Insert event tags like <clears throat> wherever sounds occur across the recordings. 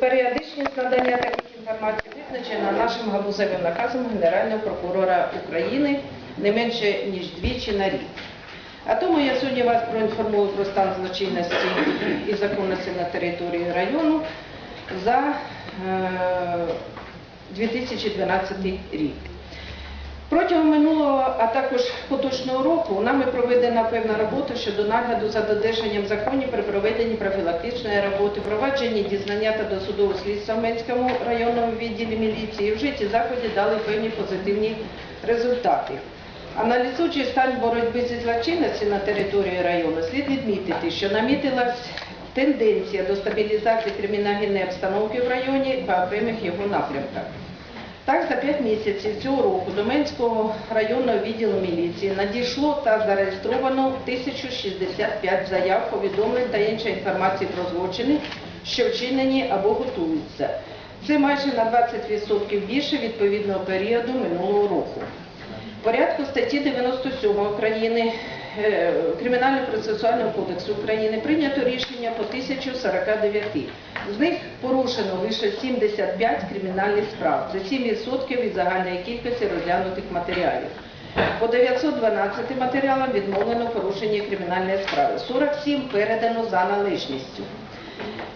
Періодичність надання таких інформацій визначена нашим галузевим наказом Генерального прокурора України не менше ніж двічі на рік. А тому я сьогодні вас проінформую про стан злочинності і законності на території району за е, 2012 рік. Протягом минулого, а також поточного року нами проведена певна робота щодо нагляду за додержанням законів при проведенні профілактичної роботи, провадженні дізнання та досудового слідства в Менському районному відділі міліції. Вже ці заходи дали певні позитивні результати. Аналізуючи стан боротьби зі злочинністю на території району, слід відмітити, що намітилась тенденція до стабілізації криміногенної обстановки в районі по окремих його напрямках. Так, за 5 місяців цього року до Менського районного відділу міліції надійшло та зареєстровано 1065 заяв, повідомлень та іншої інформації про злочини, що вчинені або готуються. Це майже на 20% більше відповідного періоду минулого року. В порядку статті 97 України е, Кримінально-процесуального кодексу України прийнято рішення по 1049. З них порушено лише 75 кримінальних справ. Це 7% від загальної кількості розглянутих матеріалів. По 912 матеріалам відмовлено порушення кримінальної справи. 47 передано за належністю.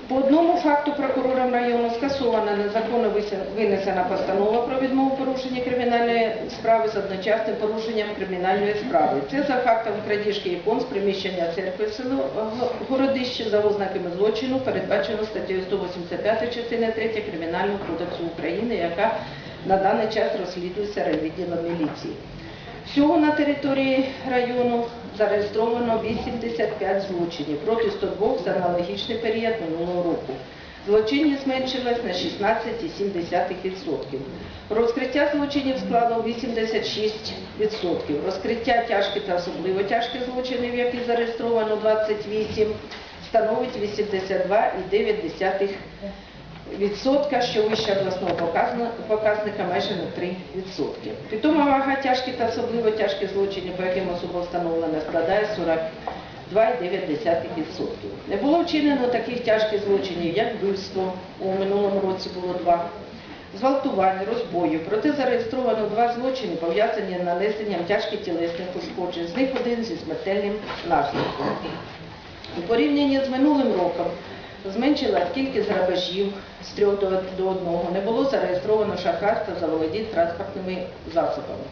По одному факту прокурором району скасована незаконно винесена постанова про відмову порушення кримінальної справи з одночасним порушенням кримінальної справи. Це за фактом крадіжки ікон з приміщення церкви в село Городище за ознаками злочину, передбачено статтею 185 частини 3 Кримінального кодексу України, яка на даний час розслідується райвідділом міліції. Всього на території району зареєстровано 85 злочинів проти 102 за аналогічний період минулого року. Злочинність зменшилась на 16,7%. Розкриття злочинів складало 86%. Розкриття тяжкі та особливо тяжких злочинів, які зареєстровано 28, становить 82,9% відсотка, що вище обласного показника майже на 3 відсотки. Питома вага тяжких та особливо тяжких злочинів, по яким особа встановлена, складає 42,9%. Не було вчинено таких тяжких злочинів, як вбивство, у минулому році було два, зґвалтування, розбою. Проте зареєстровано два злочини, пов'язані з нанесенням тяжких тілесних ушкоджень. З них один зі смертельним наслідком. У порівнянні з минулим роком зменшилась кількість грабежів з трьох до, одного. Не було зареєстровано шахрайства за володіння транспортними засобами.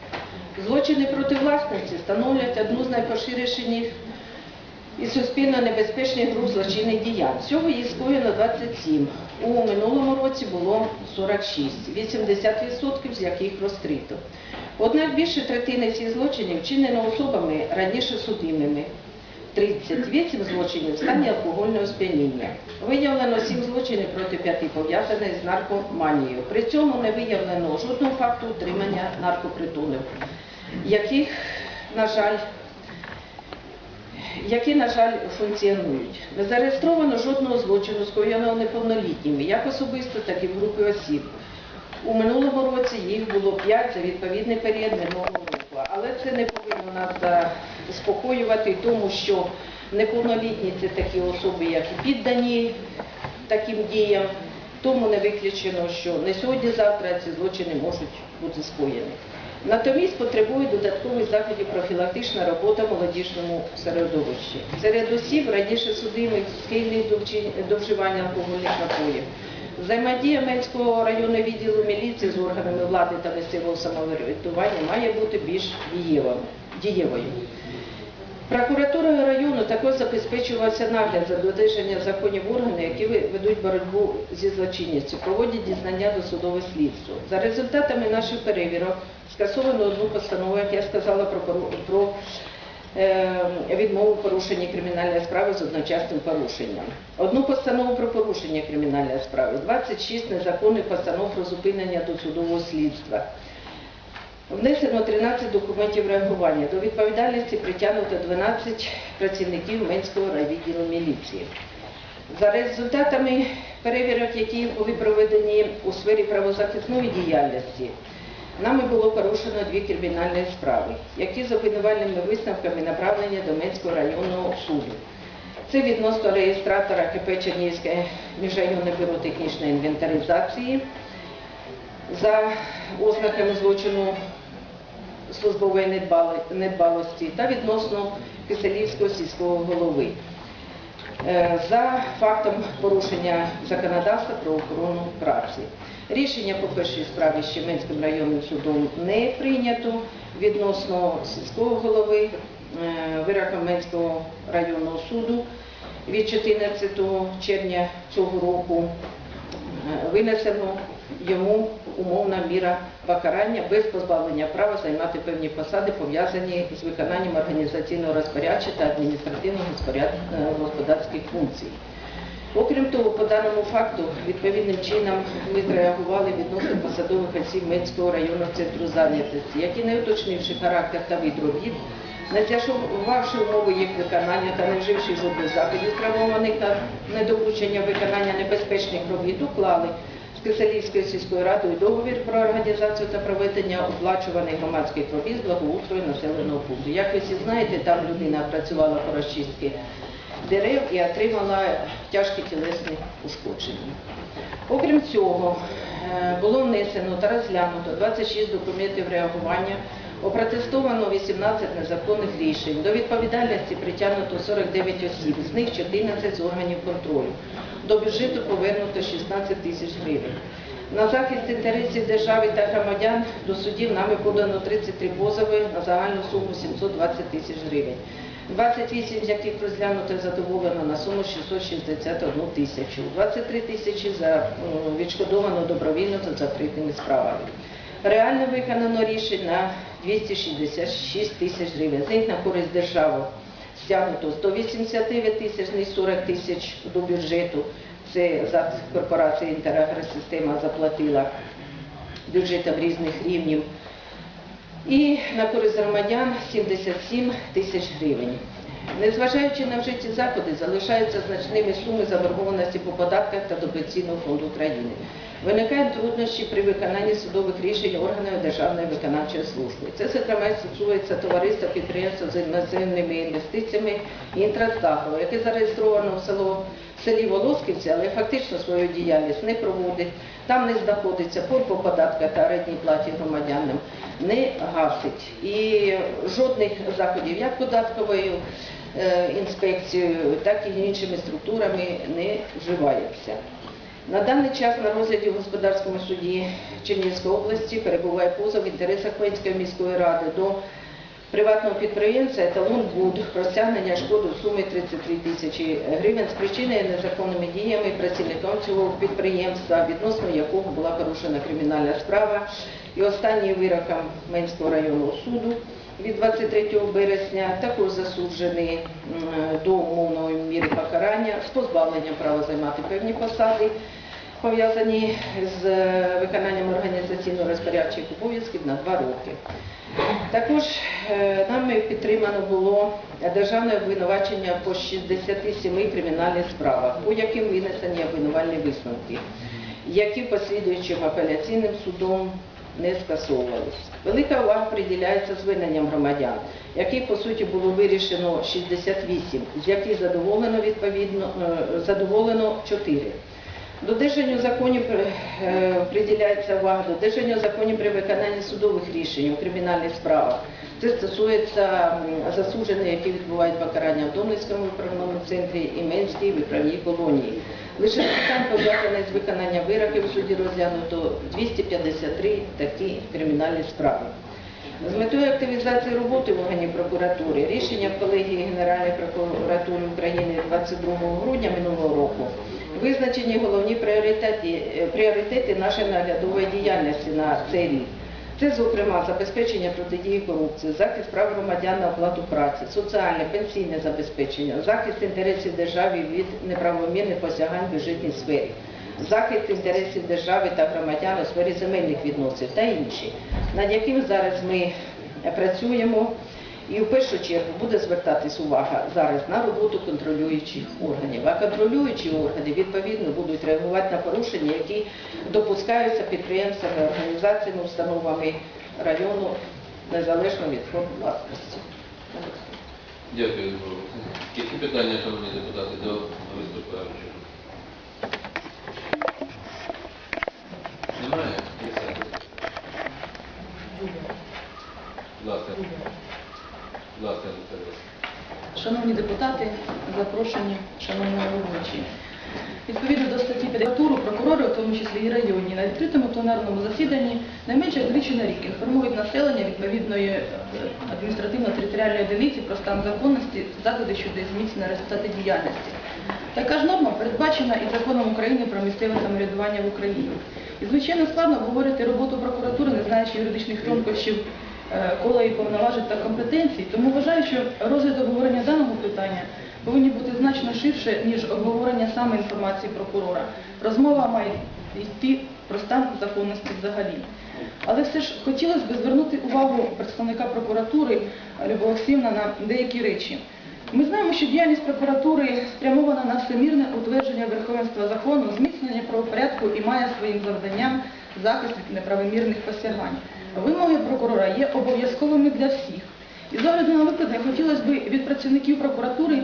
Злочини проти власності становлять одну з найпоширеніших і суспільно небезпечних груп злочинних діянь. Всього їх скоєно 27. У минулому році було 46, 80% з яких розкрито. Однак більше третини всіх злочинів вчинено особами раніше судимими. 38 злочинів в стані алкогольного сп'яніння. Виявлено 7 злочинів проти п'яти пов'язаних з наркоманією. При цьому не виявлено жодного факту утримання наркопритулів, яких, на жаль, які, на жаль, функціонують. Не зареєстровано жодного злочину, скоєного неповнолітніми, як особисто, так і в групі осіб. У минулому році їх було 5 за відповідний період минулого року. Але це не повинно нас заспокоювати, тому що неповнолітні це такі особи, як і піддані таким діям. Тому не виключено, що не сьогодні-завтра ці злочини можуть бути скоєні. Натомість потребує додаткових заходів профілактична робота в молодіжному середовищі. Серед осіб раніше судимих схильних до вживання алкогольних напоїв. Взаємодія Менського районного відділу міліції з органами влади та місцевого самоврядування має бути більш дієвою. Прокуратурою району також забезпечувався нагляд за додержання законів органів, які ведуть боротьбу зі злочинністю, проводять дізнання до судове слідство. За результатами наших перевірок скасовано одну постанову, як я сказала, про, про е, відмову порушення кримінальної справи з одночасним порушенням. Одну постанову про порушення кримінальної справи, 26 незаконних постанов про зупинення до судового слідства. Внесено 13 документів реагування. До відповідальності притягнуто 12 працівників Менського райвідділу міліції. За результатами перевірок, які були проведені у сфері правозахисної діяльності, нами було порушено дві кримінальні справи, які з обвинувальними висновками направлені до Менського районного суду. Це відносно реєстратора КП Чернігівське міжрайонне бюро технічної інвентаризації за ознаками злочину службової недбалості та відносно Киселівського сільського голови е, за фактом порушення законодавства про охорону праці. Рішення по першій справі з Щеменським районним судом не прийнято відносно сільського голови е, вироком Менського районного суду від 14 червня цього року Е, винесено йому умовна міра покарання без позбавлення права займати певні посади, пов'язані з виконанням організаційного розпорядча та адміністративно-господарських функцій. Окрім того, по даному факту відповідним чином ми зреагували відносно посадових осіб Менського районного центру зайнятості, які, не уточнивши характер та вид робіт, не з'ясувавши умови їх виконання та не вживши жодних заходів, спрямованих на недопущення виконання небезпечних робіт, уклали з Киселівською сільською радою договір про організацію та проведення оплачуваних громадських робіт з благоустрою населеного пункту. Як ви всі знаєте, там людина працювала по розчистці дерев і отримала тяжкі тілесні ушкодження. Окрім цього, е, було внесено та розглянуто 26 документів реагування, опротестовано 18 незаконних рішень. До відповідальності притягнуто 49 осіб, з них 14 з органів контролю. До бюджету повернуто 16 тисяч гривень. На захист інтересів держави та громадян до судів нами подано 33 позови на загальну суму 720 тисяч гривень. 28 з яких розглянуто задоволено на суму 661 тисячу. 23 тисячі за, відшкодовано добровільно за закритими справами. Реально виконано рішень на 266 тисяч гривень. З них на користь держави стягнуто 189 тисяч, не 40 тисяч до бюджету. Це за корпорація «Інтерагросистема» заплатила бюджетам різних рівнів. І на користь громадян 77 тисяч гривень. Незважаючи на вжиті заходи, залишаються значними суми заборгованості по податках та до Пенсійного фонду України. Виникають труднощі при виконанні судових рішень органів Державної виконавчої служби. Це, зокрема, стосується товариства підприємства з іноземними інвестиціями «Інтрастагро», яке зареєстровано в село в селі Волосківці, але фактично свою діяльність не проводить, там не знаходиться по по податках та орендній платі громадянам, не гасить. І жодних заходів як податковою е, інспекцією, так і іншими структурами не вживається. На даний час на розгляді в господарському суді Чернігівської області перебуває позов в інтересах Хмельницької міської ради до приватного підприємця «Еталон Буд» про стягнення шкоди в сумі 33 тисячі гривень з причиною незаконними діями працівником цього підприємства, відносно якого була порушена кримінальна справа. І останній вироком Менського районного суду від 23 березня також засуджений до умовної міри покарання з позбавленням права займати певні посади, пов'язані з е, виконанням організаційно-розпорядчих обов'язків на два роки. Також е, нами підтримано було державне обвинувачення по 67 кримінальних справах, по яким винесені обвинувальні висновки, які послідуючим апеляційним судом не скасовувались. Велика увага приділяється звільненням громадян, яких по суті було вирішено 68, з яких задоволено відповідно е, задоволено 4. Додержанню законів е, приділяється увага додержанню законів при виконанні судових рішень у кримінальних справах. Це стосується засуджених, які відбувають покарання в Домницькому виправному центрі і Менській виправній колонії. Лише питань пов'язаних з виконанням вироків в суді розглянуто 253 такі кримінальні справи. З метою активізації роботи в органі прокуратури рішення колегії Генеральної прокуратури України 22 грудня минулого року визначені головні пріоритети, е, пріоритети нашої наглядової діяльності на цей рік. Це, зокрема, забезпечення протидії корупції, захист прав громадян на оплату праці, соціальне, пенсійне забезпечення, захист інтересів держави від неправомірних посягань в бюджетній сфері, захист інтересів держави та громадян у сфері земельних відносин та інші, над яким зараз ми працюємо. І в першу чергу буде звертатись увага зараз на роботу контролюючих органів. А контролюючі органи відповідно будуть реагувати на порушення, які допускаються підприємствами, організаціями, установами району незалежно від форм власності. Дякую. Які питання, шановні депутати, до виступаючого? Шановні депутати, запрошені, шановні головуючі. Відповідно до статті 5 прокурори, в тому числі і районні, на відкритому пленарному засіданні не менше двічі на рік інформують населення відповідної е, адміністративно-територіальної одиниці про стан законності заходи щодо зміцнення результати діяльності. Така ж норма передбачена і законом України про місцеве самоврядування в Україні. І звичайно складно обговорити роботу прокуратури, не знаючи юридичних тонкощів кола і повноважень та компетенцій, тому вважаю, що розгляд обговорення даного питання повинні бути значно ширше, ніж обговорення саме інформації прокурора. Розмова має йти про стан законності взагалі. Але все ж хотілося б звернути увагу представника прокуратури Олексіївна на деякі речі. Ми знаємо, що діяльність прокуратури спрямована на всемірне утвердження верховенства закону, зміцнення правопорядку і має своїм завданням захист від неправомірних посягань. Вимоги прокурора є обов'язковими для всіх. І з огляду на викладне хотілося б від працівників прокуратури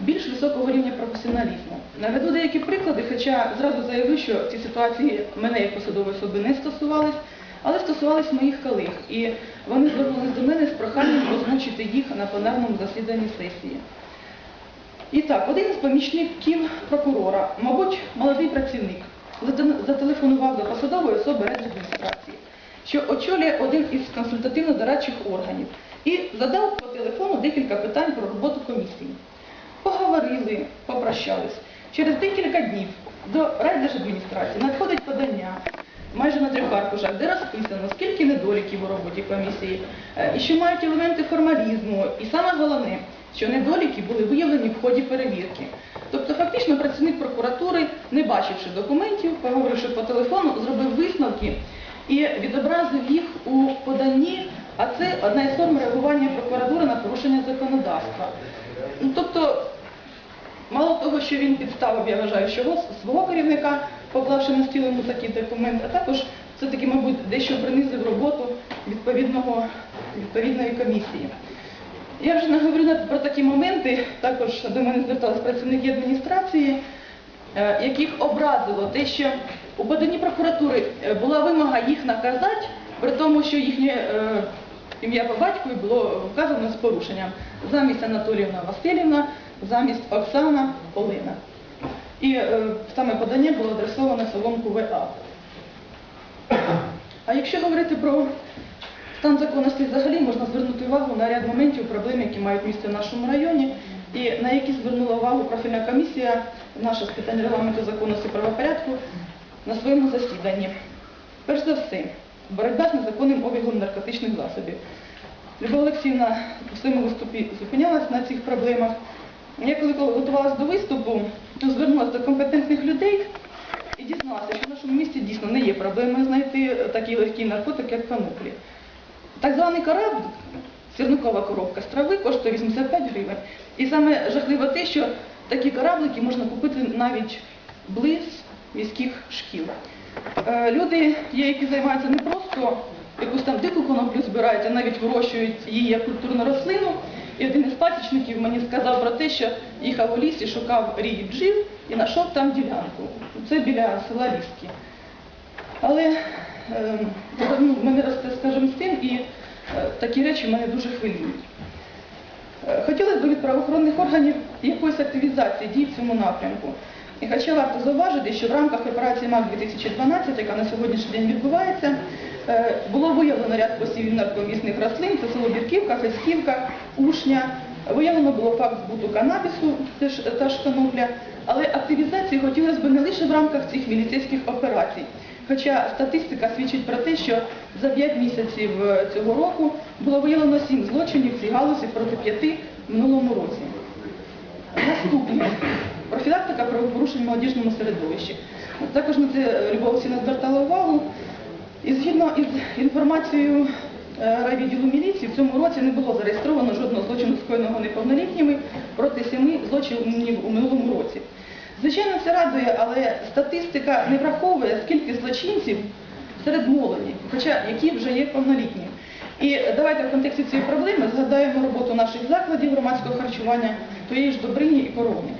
більш високого рівня професіоналізму. Наведу деякі приклади, хоча зразу заявлю, що ці ситуації мене як посадової особи не стосувались, але стосувались моїх колег. І вони звернулись до мене з проханням озвучити їх на пленарному засіданні сесії. І так, один із помічників прокурора, мабуть, молодий працівник, зателефонував до посадової особи райадміністрації, що очолює один із консультативно-дорадчих органів, і задав по телефону декілька питань про роботу комісії. Поговорили, попрощались. Через декілька днів до райдержадміністрації надходить подання майже на трьох аркушах, де розписано, скільки недоліків у роботі комісії, е, і що мають елементи формалізму, і саме головне, що недоліки були виявлені в ході перевірки. Тобто фактично працівник прокуратури, не бачивши документів, поговоривши по телефону, зробив висновки і відобразив їх у поданні, а це одна із форм реагування прокуратури на порушення законодавства. Ну, тобто Мало того, що він підставив, я вважаю, що свого керівника, поклавши на стіл йому такий документ, а також все-таки, мабуть, дещо принизив роботу відповідного, відповідної комісії. Я вже не говорю про такі моменти, також до мене звертались працівники адміністрації, е, яких образило те, що у поданні прокуратури е, була вимога їх наказати, при тому, що їхнє е, ім'я по батькові було вказано з порушенням. Замість Анатоліївна Васильівна, замість Оксана Олена. І е, саме подання було адресоване Соломку ВА. А якщо говорити про стан законності взагалі, можна звернути увагу на ряд моментів, проблем, які мають місце в нашому районі, і на які звернула увагу профільна комісія наша з питань регламенту законності правопорядку на своєму засіданні. Перш за все, боротьба з незаконним обігом наркотичних засобів. Любов Олексіївна у своєму виступі зупинялась на цих проблемах. Я коли готувалася до виступу, то звернулася до компетентних людей і дізналася, що в нашому місті дійсно не є проблемою знайти такий легкий наркотик, як каноплі. Так званий корабль, сірникова коробка з трави коштує 85 гривень. І саме жахливо те, що такі кораблики можна купити навіть близ міських шкіл. Е, Люди є, які займаються не просто якусь там дику коноплю збирають, а навіть вирощують її як культурну рослину. І один із пасічників мені сказав про те, що їхав у лісі, шукав рій бджіл і знайшов там ділянку. Це біля села Ліски. Але е, мене росте, скажімо, син, і е, такі речі мене дуже хвилюють. Е, Хотілося б від правоохоронних органів якоїсь активізації дій в цьому напрямку. І хоча варто зауважити, що в рамках операції МАК-2012, яка на сьогоднішній день відбувається, е, було виявлено ряд посівів наркомісних рослин, це село Бірківка, Феськівка, Ушня. Виявлено було факт збуту канабісу, та ж. Але активізації хотілося б не лише в рамках цих міліцейських операцій. Хоча статистика свідчить про те, що за 5 місяців е, цього року було виявлено 7 злочинів в цій галузі проти 5 в минулому році. Наступне. Профілактика правопорушень в молодіжному середовищі. Також на це Любов Олексійовна звертала увагу. І згідно із інформацією е, райвідділу міліції, в цьому році не було зареєстровано жодного злочину скоєного неповнолітніми проти семи злочинів у минулому році. Звичайно, це радує, але статистика не враховує, скільки злочинців серед молоді, хоча які вже є повнолітні. І давайте в контексті цієї проблеми згадаємо роботу наших закладів громадського харчування, тієї ж Добрині і корони.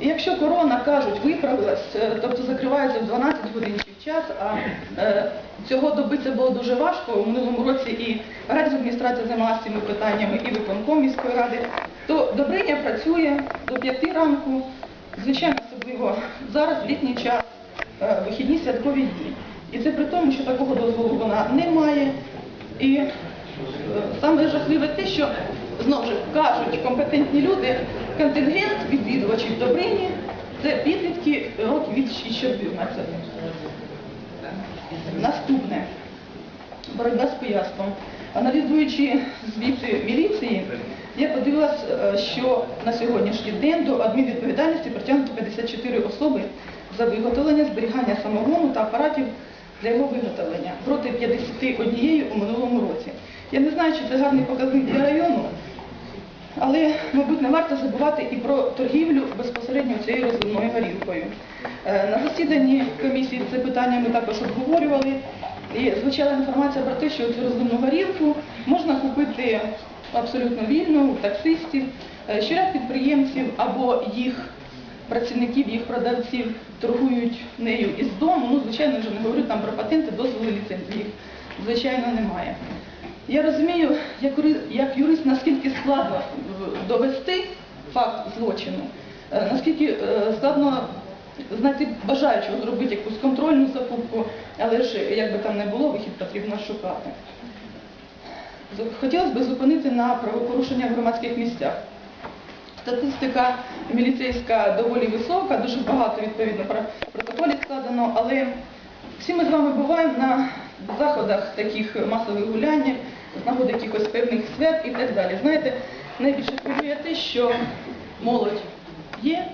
Якщо корона, кажуть, виправилась, е, тобто закривається в 12 годин чи час, а е, цього добитися було дуже важко. У минулому році і райдержадміністрація займалася цими питаннями, і виконком міської ради, то Добриня працює до 5 ранку, звичайно, особливо зараз, в літній час, е, вихідні святкові дні. І це при тому, що такого дозволу вона не має. І саме жахливе те, що знову ж кажуть компетентні люди, контингент відвідувачів Добрині це підлітки років від 14. Наступне боротьба з пияцтвом. Аналізуючи звіти міліції, я подивилась, е, що на сьогоднішній день до адмінвідповідальності притягнуто 54 особи за виготовлення, зберігання самогону та апаратів для його виготовлення проти 51 у минулому році. Я не знаю, чи це гарний показник для району, але, мабуть, не варто забувати і про торгівлю безпосередньо цією розливною горілкою. Е, На засіданні комісії це питання ми також обговорювали. І звучала інформація про те, що цю розливну горілку можна купити абсолютно вільно у таксистів, Е, що ряд підприємців або їх працівників, їх продавців торгують нею із дому. Ну, звичайно, вже не говорю там про патенти, дозволи, ліцензії. Їх, звичайно, немає. Я розумію, як юри- як юрист, наскільки складно довести факт злочину, е, наскільки е, складно знайти бажаючого зробити якусь контрольну закупку, але ж як би там не було, вихід потрібно шукати. Хотілося б зупинити на правопорушення в громадських місцях. Статистика міліцейська доволі висока, дуже багато відповідно про- протоколів складено, але всі ми з вами буваємо на заходах таких масових гулянь, нагоди якихось певних свят і так далі. Знаєте, найбільше хвилює те, що молодь є,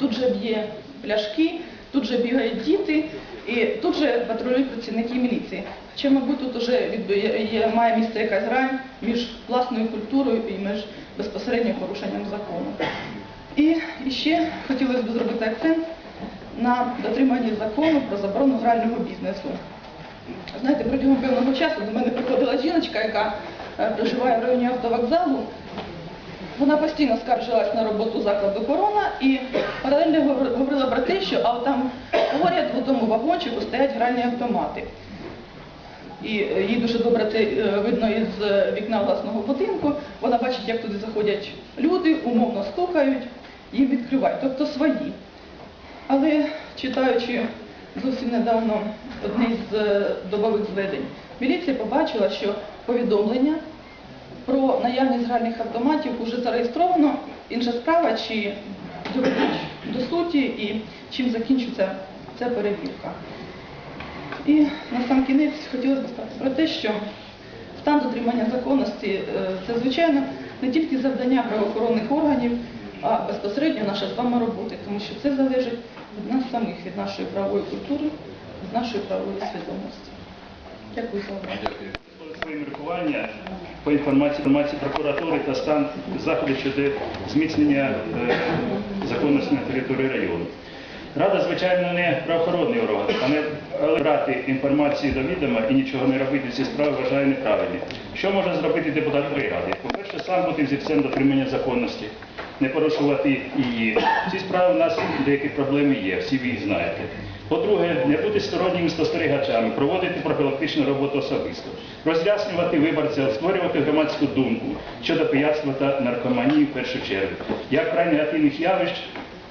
тут же б'є пляшки, тут же бігають діти, і тут же патрулюють працівники міліції. Хоча, мабуть, тут вже має місце якась грань між власною культурою і між безпосередньо порушенням закону. І ще хотілося б зробити акцент на дотриманні закону про заборону грального бізнесу. Знаєте, протягом певного часу до мене приходила жіночка, яка е, проживає в районі автовокзалу. Вона постійно скаржилась на роботу закладу корона і паралельно говорила про те, що а там поряд в тому вагончику стоять гральні автомати. І е, їй дуже добре це е, видно із вікна власного будинку. Вона бачить, як туди заходять люди, умовно стукають, їм відкривають, тобто свої. Але читаючи зовсім недавно одне з е, добових зведень, міліція побачила, що повідомлення про наявність гральних автоматів вже зареєстровано. Інша справа, чи доведуть до суті і чим закінчиться ця перевірка. І на сам кінець хотілося б сказати про те, що стан дотримання законності е, це, звичайно, не тільки завдання правоохоронних органів, а безпосередньо наша з вами робота, тому що це залежить від нас самих, від нашої правової культури, від нашої правової свідомості. Дякую за увагу. Свої міркування по інформації, інформації прокуратури та стан заходів щодо зміцнення е, законності на території району. Рада, звичайно, не правоохоронний орган, але, брати інформацію до відома і нічого не робити ці справи вважаю неправильним. Що може зробити депутат ради? По-перше, сам бути зірцем дотримання законності, не порушувати її. Ці справи у нас деякі проблеми є, всі ви їх знаєте. По-друге, не бути сторонніми спостерігачами, проводити профілактичну роботу особисто, роз'яснювати виборцям, створювати громадську думку щодо пияцтва та наркоманії в першу чергу. Як край негативних явищ,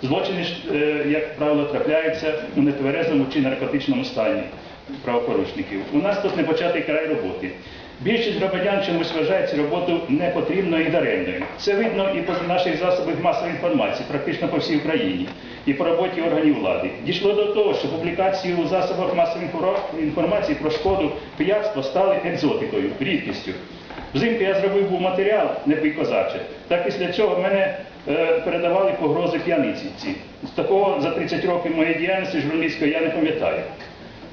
злочини, е, як правило, трапляються у нетверезому чи наркотичному стані правопорушників. У нас тут не початий край роботи. Більшість громадян чомусь вважають цю роботу непотрібною і даремною. Це видно і по наших засобах масової інформації, практично по всій Україні, і по роботі органів влади. Дійшло до того, що публікації у засобах масової інформації про шкоду пияцтва стали екзотикою, рідкістю. Взимку я зробив був матеріал, не пий козаче. Так після цього мене е, передавали погрози п'яниці. ці. Такого за 30 років моєї діяльності журналістської я не пам'ятаю.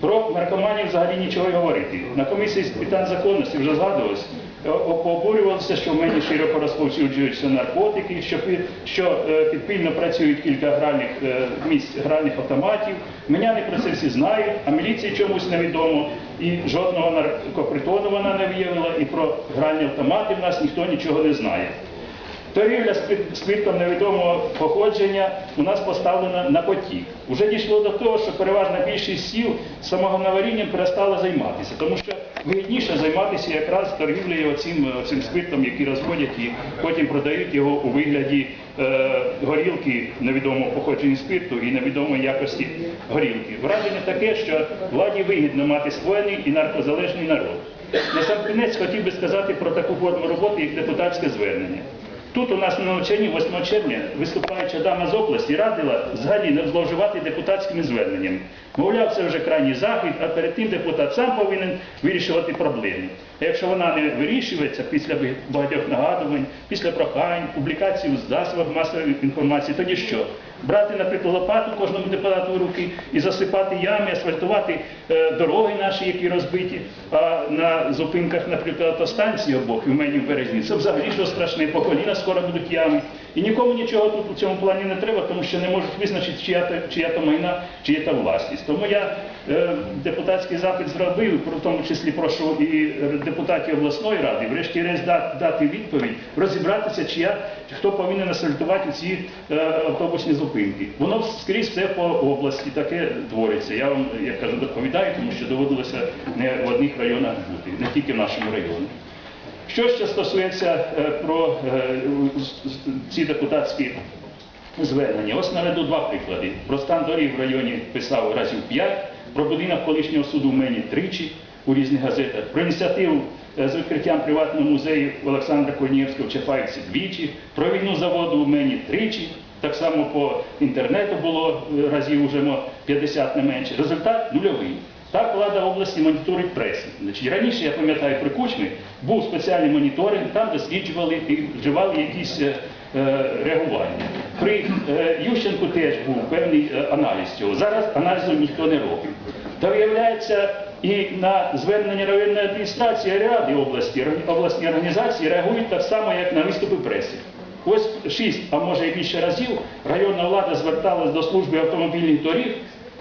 Про наркоманів взагалі нічого й говорити. На комісії з питань законності вже згадувалось, е, пообурювалося, що в мені широко розповсюджуються наркотики, що, що е, підпільно працюють кілька гральних е, місць гральних автоматів. Мене про це всі знають, а міліції чомусь невідомо. І жодного наркопритону вона не виявила, і про гральні автомати в нас ніхто нічого не знає. Торгівля спи- спиртом невідомого походження у нас поставлена на потік. Уже дійшло до того, що переважна більшість сіл самогоноварінням перестала займатися, тому що вигідніше займатися якраз торгівлею оцим, оцим спиртом, який розводять і потім продають його у вигляді е, горілки невідомого походження спирту і невідомої якості горілки. Враження таке, що владі вигідно мати створений і наркозалежний народ. Насамкінець хотів би сказати про таку форму роботи, як депутатське звернення. Тут у нас на навчанні 8 червня виступаюча дама з області радила взагалі не зловживати депутатськими зверненнями. Мовляв, це вже крайній захід, а перед тим депутат сам повинен вирішувати проблеми. А якщо вона не вирішується після багатьох нагадувань, після прохань, публікацій у засобах масової інформації, тоді що? Брати, наприклад, лопату кожному депутату в руки і засипати ями, асфальтувати е, дороги наші, які розбиті, а на зупинках, наприклад, автостанції обох і в мені в березні, це взагалі що страшне, по коліна скоро будуть ями. І нікому нічого тут у цьому плані не треба, тому що не можуть визначити, чия то, чия то майна, чия то власність. Тому я е, депутатський запит зробив, в тому числі прошу і депутатів обласної ради, врешті-решт дати, відповідь, розібратися, чия, хто повинен асфальтувати ці е, автобусні зупинки. Воно скрізь все по області таке твориться. Я вам, як кажу, доповідаю, тому що доводилося не в одних районах бути, не тільки в нашому районі. Що ще стосується е, про е, ці депутатські звернення, ось наведу два приклади. Про стан доріг в районі писав разів п'ять, про будинок колишнього суду в мені тричі у різних газетах, про ініціативу е, з відкриттям приватного музею Олександра Корнієвського в Чапаївці двічі, про війну заводу в мені тричі. Так само по інтернету було разів уже 50 не менше. Результат нульовий. Так влада області моніторить пресу. Значить, раніше, я пам'ятаю, при Кучмі був спеціальний моніторинг, там досліджували і вживали якісь е, е, реагування. При е, Ющенку теж був певний е, аналіз цього. Зараз аналізу ніхто не робить. Та виявляється, і на звернення районної адміністрації ради області, обласні організації реагують так само, як на виступи преси. Ось шість, а може і більше разів, районна влада зверталась до служби автомобільних доріг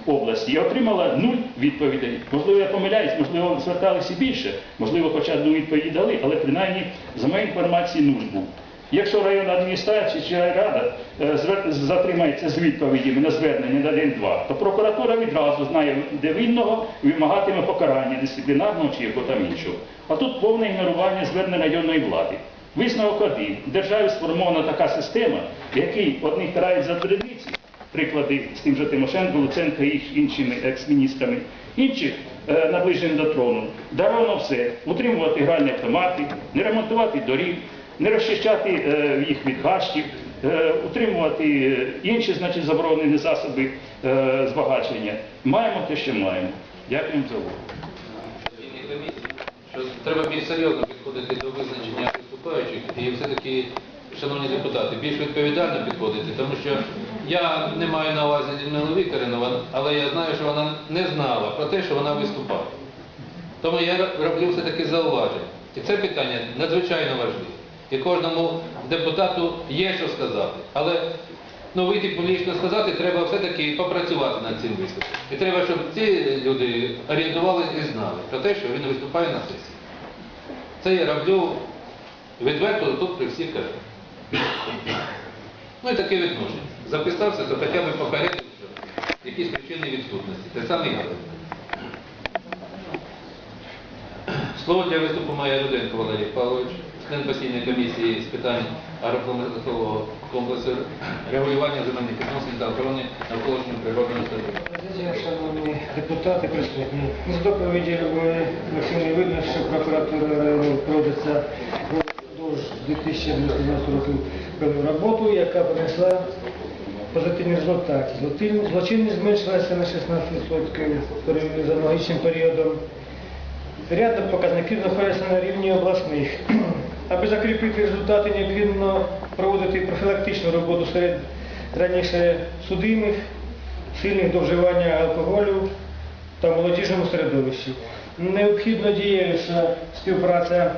області і отримала нуль відповідей. Можливо, я помиляюсь, можливо, зверталися більше, можливо, хоча одну відповідь дали, але принаймні, за моєю інформацією, був. Якщо районна адміністрація чи райрада е, затримається з відповідями на звернення на день-два, то прокуратура відразу знає, де винного вимагатиме покарання дисциплінарного чи якого там іншого. А тут повне ігнорування звернень районної влади. Висновок один. Державі сформована така система, в якій одних карають за дрібниці, приклади з тим же Тимошенко, Луценко і іншими екс-міністрами, інших е, наближені до трону. Даровано все. Утримувати гральні автомати, не ремонтувати доріг, не розчищати е, їх від гащів, е, утримувати е, інші значить, заборонені засоби е, збагачення. Маємо те, що маємо. Дякую за увагу. Треба більш серйозно підходити до визначення виступаючих і все-таки, шановні депутати, більш відповідально підходити, тому що я не маю на увазі Людмилу Вікторівну, але я знаю, що вона не знала про те, що вона виступає. Тому я роблю все-таки зауваження. І це питання надзвичайно важливе. І кожному депутату є що сказати. Але ну, вийти публічно сказати, треба все-таки попрацювати над цим виступом. І треба, щоб ці люди орієнтувалися і знали про те, що він виступає на сесії. Це я роблю відверто тут при всіх кажу. Ну і таке відношення. Записався, то хоча б попередив, що якісь причини відсутності. Те саме я. Слово для виступу має Руденко Валерій Павлович, член постійної комісії з питань агропромислового комплексу регулювання земельних відносин та охорони навколишнього природного середовища. Шановні депутати присутні. З доповіді Любові Максимовни видно, що прокуратура проводиться впродовж 2019 років певну роботу, яка принесла позитивні результати. Злочинність зменшилася на 16% порівняно з аналогічним періодом. Ряд показників знаходяться на рівні обласних. <clears throat> Аби закріпити результати, необхідно проводити профілактичну роботу серед раніше судимих, сильних до вживання алкоголю та молодіжному середовищі. Необхідно дієвіша співпраця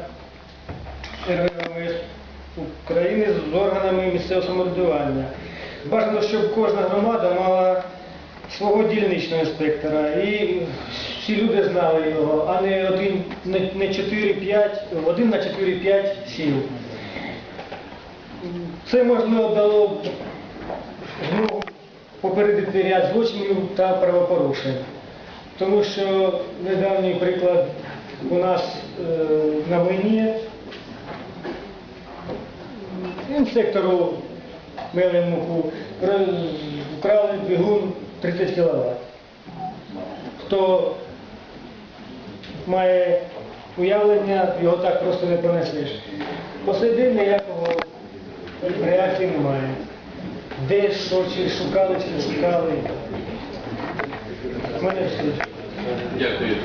України з органами місцевого самоврядування. Бажано, щоб кожна громада мала свого дільничного інспектора і всі люди знали його, а не один не, не 4-5, один на 4-5 сіл. Це можливо дало б змогу попередити ряд злочинів та правопорушень. Тому що недавній приклад у нас е, на війні інспектору мили муку, вкрали двигун 30 кВт. Хто має уявлення, його так просто не понесеш. Посередині ніякого реакції немає. Де, що, чи шукали, чи шукали. Мене все. Дякую.